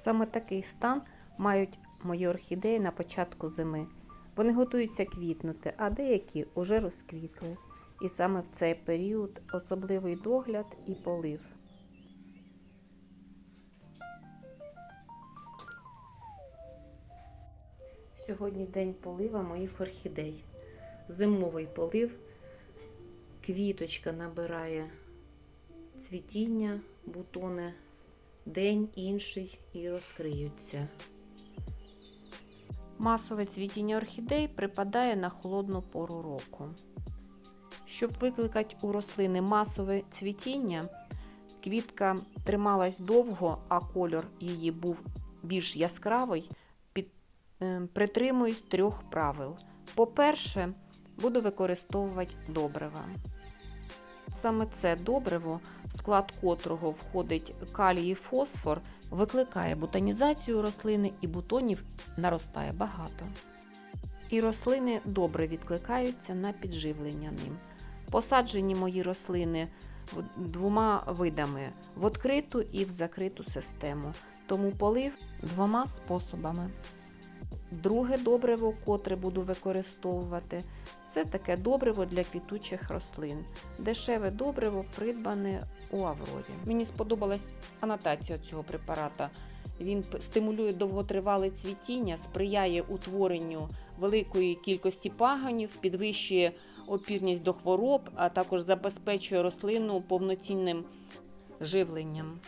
Саме такий стан мають мої орхідеї на початку зими. Вони готуються квітнути, а деякі уже розквітли. І саме в цей період особливий догляд і полив. Сьогодні день полива моїх орхідей. Зимовий полив. Квіточка набирає цвітіння, бутони день інший і розкриються. Масове цвітіння орхідей припадає на холодну пору року. Щоб викликати у рослини масове цвітіння, квітка трималась довго, а кольор її був більш яскравий, під, е, притримуюсь трьох правил. По-перше, буду використовувати добрива. Саме це добриво, в склад котрого входить калій і фосфор, викликає бутонізацію рослини і бутонів наростає багато. І рослини добре відкликаються на підживлення ним. Посаджені мої рослини двома видами в відкриту і в закриту систему, тому полив двома способами. Друге добриво, котре буду використовувати, це таке добриво для квітучих рослин. Дешеве добриво придбане у Аврорі. Мені сподобалась анотація цього препарата. Він стимулює довготривале цвітіння, сприяє утворенню великої кількості паганів, підвищує опірність до хвороб, а також забезпечує рослину повноцінним живленням.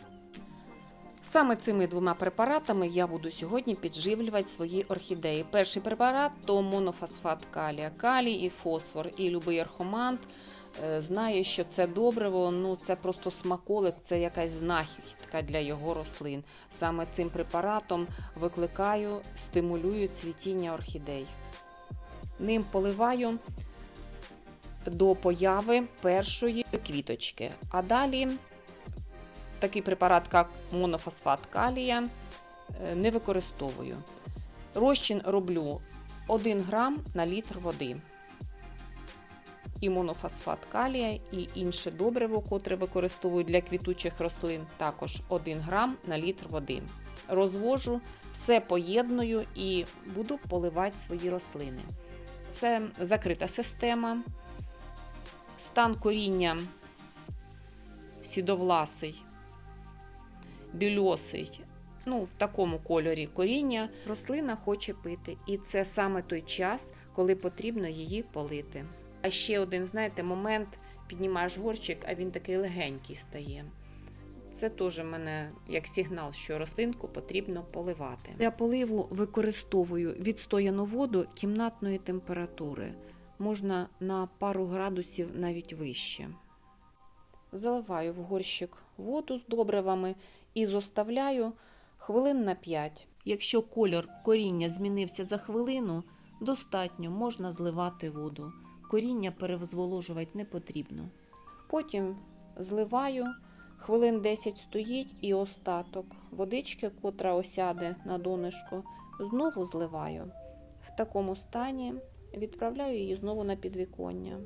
Саме цими двома препаратами я буду сьогодні підживлювати свої орхідеї. Перший препарат то монофосфат калія, калій і фосфор. І любий архомант е, знає, що це добриво, ну це просто смаколик, це якась знахідка для його рослин. Саме цим препаратом викликаю, стимулюю цвітіння орхідей. Ним поливаю до появи першої квіточки. А далі такий препарат, як монофосфат калія, е, не використовую. Розчин роблю 1 грам на літр води. І монофосфат калія, і інше добриво, котре використовую для квітучих рослин, також 1 грам на літр води. Розвожу, все поєдную і буду поливати свої рослини. Це закрита система. Стан коріння сідовласий більосий, ну, в такому кольорі коріння, рослина хоче пити. І це саме той час, коли потрібно її полити. А ще один, знаєте, момент піднімаєш горщик, а він такий легенький стає. Це теж мене як сигнал, що рослинку потрібно поливати. Для поливу використовую відстояну воду кімнатної температури. Можна на пару градусів навіть вище. Заливаю в горщик воду з добривами і зоставляю хвилин на 5. Якщо кольор коріння змінився за хвилину, достатньо можна зливати воду. Коріння перезволожувати не потрібно. Потім зливаю, хвилин 10 стоїть і остаток водички, котра осяде на донышко, знову зливаю. В такому стані відправляю її знову на підвіконня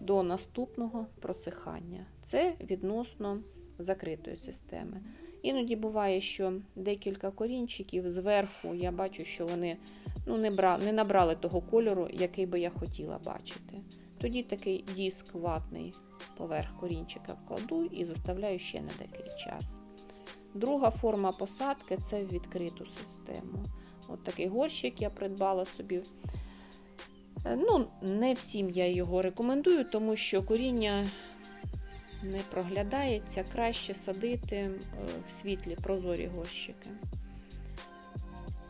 до наступного просихання. Це відносно закритої системи. Іноді буває, що декілька корінчиків зверху я бачу, що вони ну, не, бра... не набрали того кольору, який би я хотіла бачити. Тоді такий диск ватний поверх корінчика кладу і заставляю ще на деякий час. Друга форма посадки це в відкриту систему. От такий горщик я придбала собі. Е, Ну, не всім я його рекомендую, тому що коріння не проглядається, краще садити е, в світлі прозорі горщики.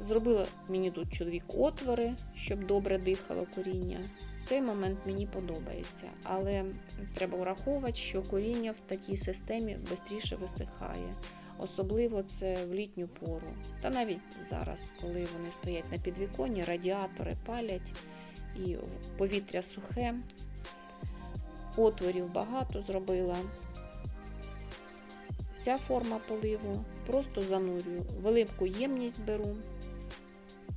Зробила мені тут чоловік отвори, щоб добре дихало коріння. Цей момент мені подобається, але треба враховувати, що коріння в такій системі швидше висихає. Особливо це в літню пору. Та навіть зараз, коли вони стоять на підвіконні, радіатори палять і повітря сухе, отворів багато зробила. Ця форма поливу просто занурюю, велику ємність беру,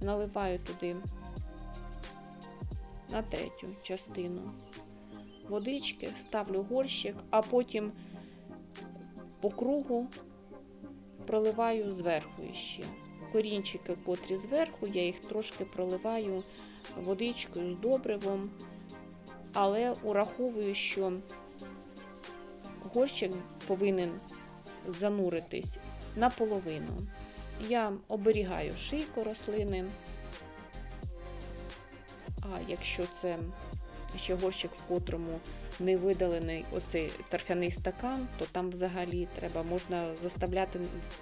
наливаю туди на третю частину водички, ставлю горщик, а потім по кругу проливаю зверху ще. Корінчики, котрі зверху, я їх трошки проливаю водичкою з добривом, але ураховую, що горщик повинен зануритись наполовину. Я оберігаю шийку рослини. А якщо це ще горщик, в котрому не видалений оцей торфяний стакан, то там взагалі треба можна заставляти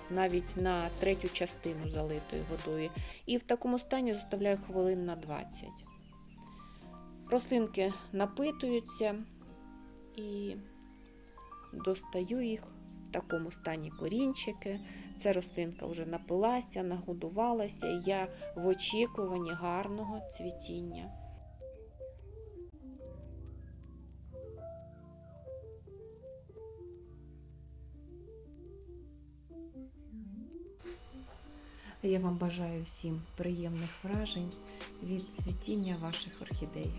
навіть на третю частину залитою водою. І в такому стані заставляю хвилин на 20. Рослинки напитуються і достаю їх в такому стані корінчики. Ця рослинка вже напилася, нагодувалася. і Я в очікуванні гарного цвітіння. Я вам бажаю всім приємних вражень від цвітіння ваших орхідей.